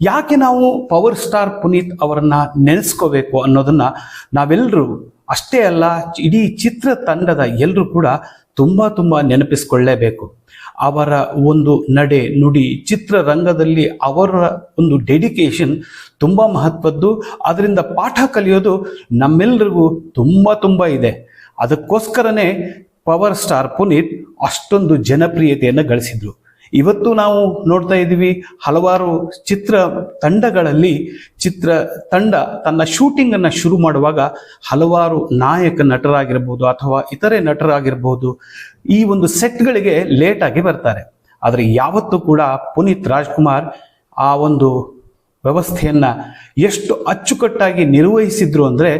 ಯಾಕೆ ನಾವು power star Puneeth ಅವರನ್ನ ನೆನೆಸ್ಕೋಬೇಕು ಅನ್ನೋದನ್ನ ನಾವೆಲ್ಲರೂ ಅಷ್ಟೇ ಅಲ್ಲ, ಇಡೀ ಚಿತ್ರತಂಡದ ಎಲ್ಲರೂ ಕೂಡ ತುಂಬ ತುಂಬ ನೆನಪಿಸ್ಕೊಳ್ಳೇಬೇಕು. ಅವರ ಒಂದು ನಡೆ, ನುಡಿ ಚಿತ್ರರಂಗದಲ್ಲಿ ಅವರ ಒಂದು ಡೆಡಿಕೇಶನ್ ತುಂಬ ಮಹತ್ವದ್ದು. ಅದರಿಂದ ಪಾಠ ಕಲಿಯೋದು ನಮ್ಮೆಲ್ಲರಿಗೂ ತುಂಬ ತುಂಬ ಇದೆ. ಅದಕ್ಕೋಸ್ಕರನೇ ಪವರ್ ಸ್ಟಾರ್ ಪುನೀತ್ ಅಷ್ಟೊಂದು ಜನಪ್ರಿಯತೆಯನ್ನು ಗಳಿಸಿದ್ರು. ಇವತ್ತು ನಾವು ನೋಡ್ತಾ ಇದ್ದೀವಿ ಹಲವಾರು ಚಿತ್ರ ತಂಡಗಳಲ್ಲಿ ಚಿತ್ರ ತಂಡ ತನ್ನ ಶೂಟಿಂಗನ್ನು ಶುರು ಮಾಡುವಾಗ ಹಲವಾರು ನಾಯಕ ನಟರಾಗಿರ್ಬೋದು ಅಥವಾ ಇತರೆ ನಟರಾಗಿರ್ಬೋದು ಈ ಒಂದು ಸೆಟ್ಗಳಿಗೆ ಲೇಟಾಗಿ ಬರ್ತಾರೆ. ಆದರೆ ಯಾವತ್ತೂ ಕೂಡ ಪುನೀತ್ ರಾಜ್ಕುಮಾರ್ ಆ ಒಂದು ವ್ಯವಸ್ಥೆಯನ್ನ ಎಷ್ಟು ಅಚ್ಚುಕಟ್ಟಾಗಿ ನಿರ್ವಹಿಸಿದ್ರು ಅಂದ್ರೆ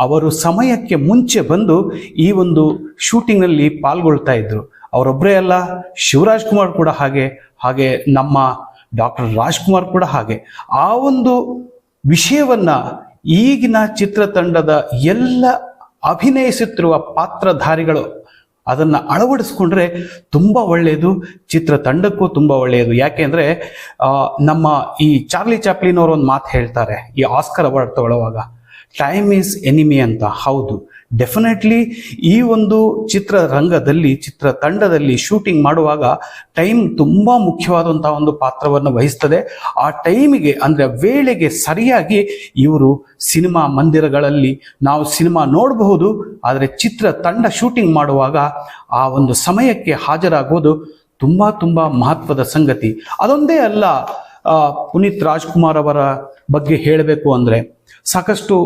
ಅವರು ಸಮಯಕ್ಕೆ ಮುಂಚೆ ಬಂದು ಈ ಒಂದು ಶೂಟಿಂಗ್ನಲ್ಲಿ ಪಾಲ್ಗೊಳ್ತಾ ಇದ್ರು. ಅವರೊಬ್ಬರೇ ಅಲ್ಲ, ಶಿವರಾಜ್ ಕುಮಾರ್ ಕೂಡ ಹಾಗೆ ಹಾಗೆ ನಮ್ಮ ಡಾಕ್ಟರ್ ರಾಜ್ಕುಮಾರ್ ಕೂಡ ಹಾಗೆ. ಆ ಒಂದು ವಿಷಯವನ್ನ ಈಗಿನ ಚಿತ್ರತಂಡದ ಎಲ್ಲ ಅಭಿನಯಿಸುತ್ತಿರುವ ಪಾತ್ರಧಾರಿಗಳು ಅದನ್ನು ಅಳವಡಿಸ್ಕೊಂಡ್ರೆ ತುಂಬ ಒಳ್ಳೆಯದು, ಚಿತ್ರತಂಡಕ್ಕೂ ತುಂಬ ಒಳ್ಳೆಯದು. ಯಾಕೆಂದರೆ ನಮ್ಮ ಈ ಚಾರ್ಲಿ ಚಾಪ್ಲಿನ್ ಅವರು ಒಂದು ಮಾತು ಹೇಳ್ತಾರೆ, ಈ ಆಸ್ಕರ್ ಅವಾರ್ಡ್ ತಗೊಳ್ಳುವಾಗ. ಟೈಮ್ ಈಸ್ ಎನಿಮಿ ಅಂತ, ಹೌದು. ಡೆಫಿನೆಟ್ಲಿ ಈ ಒಂದು ಚಿತ್ರರಂಗದಲ್ಲಿ ಚಿತ್ರ ತಂಡದಲ್ಲಿ ಶೂಟಿಂಗ್ ಮಾಡುವಾಗ ಟೈಮ್ ತುಂಬ ಮುಖ್ಯವಾದಂತಹ ಒಂದು ಪಾತ್ರವನ್ನು ವಹಿಸ್ತದೆ. ಆ ಟೈಮಿಗೆ ಅಂದರೆ ವೇಳೆಗೆ ಸರಿಯಾಗಿ ಇವರು ಸಿನಿಮಾ ಮಂದಿರಗಳಲ್ಲಿ ನಾವು ಸಿನಿಮಾ ನೋಡಬಹುದು, ಆದರೆ ಚಿತ್ರ ತಂಡ ಶೂಟಿಂಗ್ ಮಾಡುವಾಗ ಆ ಒಂದು ಸಮಯಕ್ಕೆ ಹಾಜರಾಗೋದು ತುಂಬ ತುಂಬ ಮಹತ್ವದ ಸಂಗತಿ. ಅದೊಂದೇ ಅಲ್ಲ ಪುನೀತ್ ರಾಜ್ಕುಮಾರ್ ಅವರ ಬಗ್ಗೆ ಹೇಳಬೇಕು ಅಂದರೆ ಸಾಕಷ್ಟು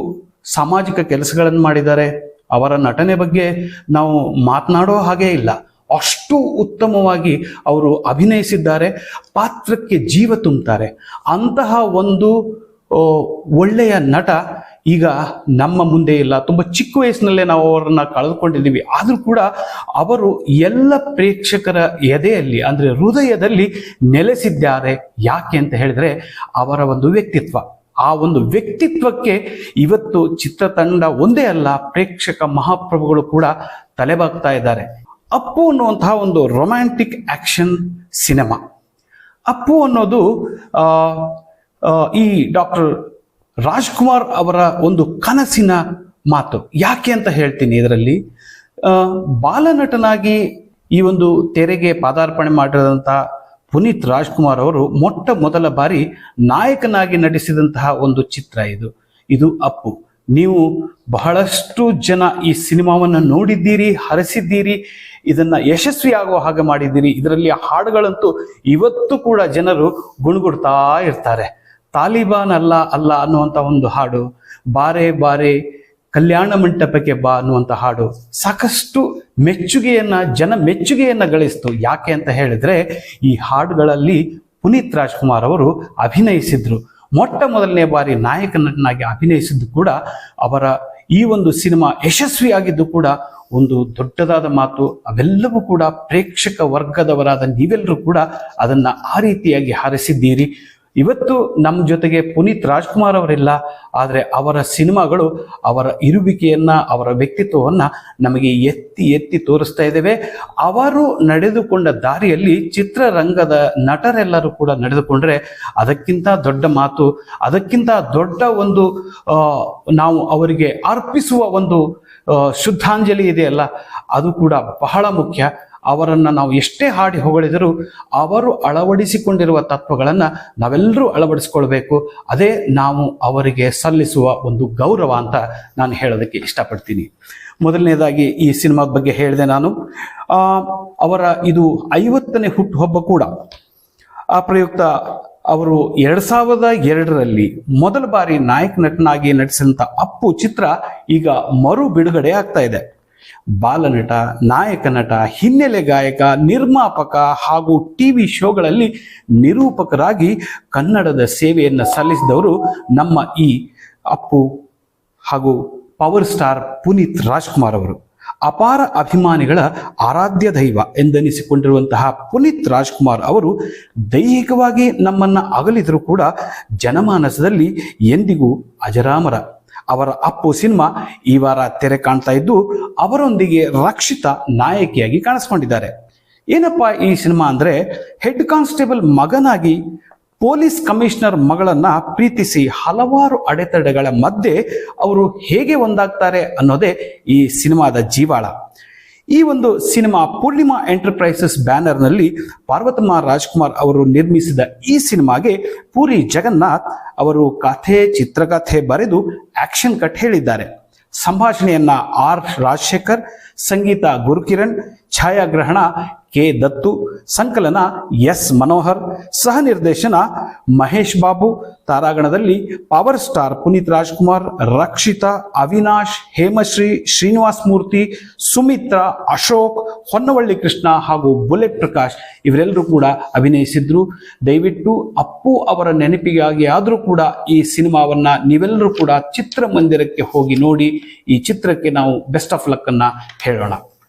ಸಾಮಾಜಿಕ ಕೆಲಸಗಳನ್ನು ಮಾಡಿದ್ದಾರೆ. ಅವರ ನಟನೆ ಬಗ್ಗೆ ನಾವು ಮಾತನಾಡೋ ಹಾಗೇ ಇಲ್ಲ. ಅಷ್ಟು ಉತ್ತಮವಾಗಿ ಅವರು ಅಭಿನಯಿಸಿದ್ದಾರೆ. ಪಾತ್ರಕ್ಕೆ ಜೀವ ತುಂಬುತ್ತಾರೆ ಅಂತಹ ಒಂದು ಒಳ್ಳೆಯ ನಟ ಈಗ ನಮ್ಮ ಮುಂದೆ ಇಲ್ಲ. ತುಂಬ ಚಿಕ್ಕ ವಯಸ್ಸಿನಲ್ಲೇ ನಾವು ಅವರನ್ನು ಕಳೆದುಕೊಂಡಿದ್ದೀವಿ. ಆದರೂ ಕೂಡ ಅವರು ಎಲ್ಲ ಪ್ರೇಕ್ಷಕರ ಎದೆಯಲ್ಲಿ, ಅಂದರೆ ಹೃದಯದಲ್ಲಿ ನೆಲೆಸಿದ್ದಾರೆ. ಯಾಕೆ ಅಂತ ಹೇಳಿದ್ರೆ ಅವರ ಒಂದು ವ್ಯಕ್ತಿತ್ವ. ಆ ಒಂದು ವ್ಯಕ್ತಿತ್ವಕ್ಕೆ ಇವತ್ತು ಚಿತ್ರತಂಡ ಒಂದೇ ಅಲ್ಲ, ಪ್ರೇಕ್ಷಕ ಮಹಾಪ್ರಭುಗಳು ಕೂಡ ತಲೆಬಾಗ್ತಾ ಇದ್ದಾರೆ. ಅಪ್ಪು ಅನ್ನುವಂತಹ ಒಂದು ರೊಮ್ಯಾಂಟಿಕ್ ಆಕ್ಷನ್ ಸಿನಿಮಾ ಅಪ್ಪು ಅನ್ನೋದು ಈ ಡಾಕ್ಟರ್ ರಾಜ್ಕುಮಾರ್ ಅವರ ಒಂದು ಕನಸಿನ ಮಾತು. ಯಾಕೆ ಅಂತ ಹೇಳ್ತೀನಿ ಇದರಲ್ಲಿ? ಬಾಲನಟನಾಗಿ ಈ ಒಂದು ತೆರೆಗೆ ಪಾದಾರ್ಪಣೆ ಮಾಡಿದಂಥ ಪುನೀತ್ ರಾಜ್ಕುಮಾರ್ ಅವರು ಮೊಟ್ಟ ಮೊದಲ ಬಾರಿ ನಾಯಕನಾಗಿ ನಟಿಸಿದಂತಹ ಒಂದು ಚಿತ್ರ ಇದು. ಇದು ಅಪ್ಪು. ನೀವು ಬಹಳಷ್ಟು ಜನ ಈ ಸಿನಿಮಾವನ್ನು ನೋಡಿದ್ದೀರಿ, ಹರಸಿದ್ದೀರಿ, ಇದನ್ನ ಯಶಸ್ವಿ ಆಗೋ ಹಾಗೆ ಮಾಡಿದ್ದೀರಿ. ಇದರಲ್ಲಿ ಹಾಡುಗಳಂತೂ ಇವತ್ತು ಕೂಡ ಜನರು ಗುಣಗುಡ್ತಾ ಇರ್ತಾರೆ. ತಾಲಿಬಾನ್ ಅಲ್ಲ ಅಲ್ಲ ಅನ್ನುವಂಥ ಒಂದು ಹಾಡು, ಬಾರೆ ಬಾರೆ ಕಲ್ಯಾಣ ಮಂಟಪಕ್ಕೆ ಬಾ ಅನ್ನುವಂಥ ಹಾಡು. ಸಾಕಷ್ಟು ಮೆಚ್ಚುಗೆಯನ್ನ, ಜನ ಮೆಚ್ಚುಗೆಯನ್ನ ಗಳಿಸ್ತು. ಯಾಕೆ ಅಂತ ಹೇಳಿದ್ರೆ, ಈ ಹಾಡುಗಳಲ್ಲಿ ಪುನೀತ್ ರಾಜ್ಕುಮಾರ್ ಅವರು ಅಭಿನಯಿಸಿದ್ರು. ಮೊಟ್ಟ ಮೊದಲನೇ ಬಾರಿ ನಾಯಕ ನಟನಾಗಿ ಅಭಿನಯಿಸಿದ್ದು ಕೂಡ ಅವರ ಈ ಒಂದು ಸಿನಿಮಾ ಯಶಸ್ವಿಯಾಗಿದ್ದು ಕೂಡ ಒಂದು ದೊಡ್ಡದಾದ ಮಾತು. ಅವೆಲ್ಲವೂ ಕೂಡ ಪ್ರೇಕ್ಷಕ ವರ್ಗದವರಾದ ನೀವೆಲ್ಲರೂ ಕೂಡ ಅದನ್ನ ಆ ರೀತಿಯಾಗಿ ಹಾರಿಸಿದ್ದೀರಿ. ಇವತ್ತು ನಮ್ಮ ಜೊತೆಗೆ ಪುನೀತ್ ರಾಜ್ಕುಮಾರ್ ಅವರಿಲ್ಲ, ಆದರೆ ಅವರ ಸಿನಿಮಾಗಳು, ಅವರ ಇರುವಿಕೆಯನ್ನು, ಅವರ ವ್ಯಕ್ತಿತ್ವವನ್ನು ನಮಗೆ ಎತ್ತಿ ಎತ್ತಿ ತೋರಿಸ್ತಾ ಇದ್ದೇವೆ. ಅವರು ನಡೆದುಕೊಂಡ ದಾರಿಯಲ್ಲಿ ಚಿತ್ರರಂಗದ ನಟರೆಲ್ಲರೂ ಕೂಡ ನಡೆದುಕೊಂಡ್ರೆ ಅದಕ್ಕಿಂತ ದೊಡ್ಡ ಮಾತು, ಅದಕ್ಕಿಂತ ದೊಡ್ಡ ಒಂದು ನಾವು ಅವರಿಗೆ ಅರ್ಪಿಸುವ ಒಂದು ಶುದ್ಧಾಂಜಲಿ ಇದೆಯಲ್ಲ, ಅದು ಕೂಡ ಬಹಳ ಮುಖ್ಯ. ಅವರನ್ನು ನಾವು ಎಷ್ಟೇ ಹಾಡಿ ಹೊಗಳಿದರೂ ಅವರು ಅಳವಡಿಸಿಕೊಂಡಿರುವ ತತ್ವಗಳನ್ನು ನಾವೆಲ್ಲರೂ ಅಳವಡಿಸ್ಕೊಳ್ಬೇಕು. ಅದೇ ನಾವು ಅವರಿಗೆ ಸಲ್ಲಿಸುವ ಒಂದು ಗೌರವ ಅಂತ ನಾನು ಹೇಳೋದಕ್ಕೆ ಇಷ್ಟಪಡ್ತೀನಿ. ಮೊದಲನೇದಾಗಿ ಈ ಸಿನಿಮಾದ ಬಗ್ಗೆ ಹೇಳಿದೆ ನಾನು. ಅವರ ಇದು ಐವತ್ತನೇ ಹುಟ್ಟುಹಬ್ಬ ಕೂಡ. ಆ ಪ್ರಯುಕ್ತ ಅವರು ಎರಡು ಸಾವಿರದ ಎರಡರಲ್ಲಿ ಮೊದಲ ಬಾರಿ ನಾಯಕ ನಟನಾಗಿ ನಟಿಸಿದಂಥ ಅಪ್ಪು ಚಿತ್ರ ಈಗ ಮರು ಬಿಡುಗಡೆ ಆಗ್ತಾ ಇದೆ. ಬಾಲನಟ ನಾಯಕ ನಟ ಹಿನ್ನೆಲೆ ಗಾಯಕ, ನಿರ್ಮಾಪಕ ಹಾಗೂ ಟಿವಿ ಶೋಗಳಲ್ಲಿ ನಿರೂಪಕರಾಗಿ ಕನ್ನಡದ ಸೇವೆಯನ್ನು ಸಲ್ಲಿಸಿದವರು ನಮ್ಮ ಈ ಅಪ್ಪು ಹಾಗೂ ಪವರ್ ಸ್ಟಾರ್ ಪುನೀತ್ ರಾಜ್ಕುಮಾರ್ ಅವರು. ಅಪಾರ ಅಭಿಮಾನಿಗಳ ಆರಾಧ್ಯ ದೈವ ಎಂದೆನಿಸಿಕೊಂಡಿರುವಂತಹ ಪುನೀತ್ ರಾಜ್ಕುಮಾರ್ ಅವರು ದೈಹಿಕವಾಗಿ ನಮ್ಮನ್ನ ಅಗಲಿದರೂ ಕೂಡ ಜನಮಾನಸದಲ್ಲಿ ಎಂದಿಗೂ ಅಜರಾಮರ. ಅವರ ಅಪ್ಪು ಸಿನಿಮಾ ಈ ವಾರ ತೆರೆ ಕಾಣ್ತಾ ಇದ್ದು ಅವರೊಂದಿಗೆ ರಕ್ಷಿತ ನಾಯಕಿಯಾಗಿ ಕಾಣಿಸ್ಕೊಂಡಿದ್ದಾರೆ. ಏನಪ್ಪ ಈ ಸಿನಿಮಾ ಅಂದ್ರೆ ಹೆಡ್ ಕಾನ್ಸ್ಟೇಬಲ್ ಮಗನಾಗಿ ಪೊಲೀಸ್ ಕಮಿಷನರ್ ಮಗಳನ್ನ ಪ್ರೀತಿಸಿ ಹಲವಾರು ಅಡೆತಡೆಗಳ ಮಧ್ಯೆ ಅವರು ಹೇಗೆ ಒಂದಾಗ್ತಾರೆ ಅನ್ನೋದೇ ಈ ಸಿನಿಮಾದ ಜೀವಾಳ. ಈ ಒಂದು ಸಿನಿಮಾ ಪೂರ್ಣಿಮಾ ಎಂಟರ್ಪ್ರೈಸಸ್ ಬ್ಯಾನರ್ನಲ್ಲಿ ಪಾರ್ವತಮ್ಮ ರಾಜ್ಕುಮಾರ್ ಅವರು ನಿರ್ಮಿಸಿದ ಈ ಸಿನಿಮಾಗೆ ಪೂರಿ ಜಗನ್ನಾಥ್ ಅವರು ಕಥೆ, ಚಿತ್ರಕಥೆ ಬರೆದು ಆಕ್ಷನ್ ಕಟ್ ಹೇಳಿದ್ದಾರೆ. ಸಂಭಾಷಣೆಯನ್ನ ಆರ್ ರಾಜಶೇಖರ್, ಸಂಗೀತ ಗುರುಕಿರಣ್, ಛಾಯಾಗ್ರಹಣ ಕೆ ದತ್ತು, ಸಂಕಲನ ಎಸ್ ಮನೋಹರ್, ಸಹ ನಿರ್ದೇಶನ ಮಹೇಶ್ ಬಾಬು. ತಾರಾಗಣದಲ್ಲಿ ಪವರ್ ಸ್ಟಾರ್ ಪುನೀತ್ ರಾಜ್ಕುಮಾರ್, ರಕ್ಷಿತಾ ಅವಿನಾಶ್, ಹೇಮಶ್ರೀ ಶ್ರೀನಿವಾಸ್ ಮೂರ್ತಿ, ಸುಮಿತ್ರಾ ಅಶೋಕ್, ಹೊನ್ನವಳ್ಳಿ ಕೃಷ್ಣ ಹಾಗೂ ಬುಲೆಟ್ ಪ್ರಕಾಶ್ ಇವರೆಲ್ಲರೂ ಕೂಡ ಅಭಿನಯಿಸಿದ್ರು. ದಯವಿಟ್ಟು ಅಪ್ಪು ಅವರ ನೆನಪಿಗಾಗಿ ಆದರೂ ಕೂಡ ಈ ಸಿನಿಮಾವನ್ನು ನೀವೆಲ್ಲರೂ ಕೂಡ ಚಿತ್ರಮಂದಿರಕ್ಕೆ ಹೋಗಿ ನೋಡಿ. ಈ ಚಿತ್ರಕ್ಕೆ ನಾವು ಬೆಸ್ಟ್ ಆಫ್ ಲಕ್ಕನ್ನು ಹೇಳೋಣ.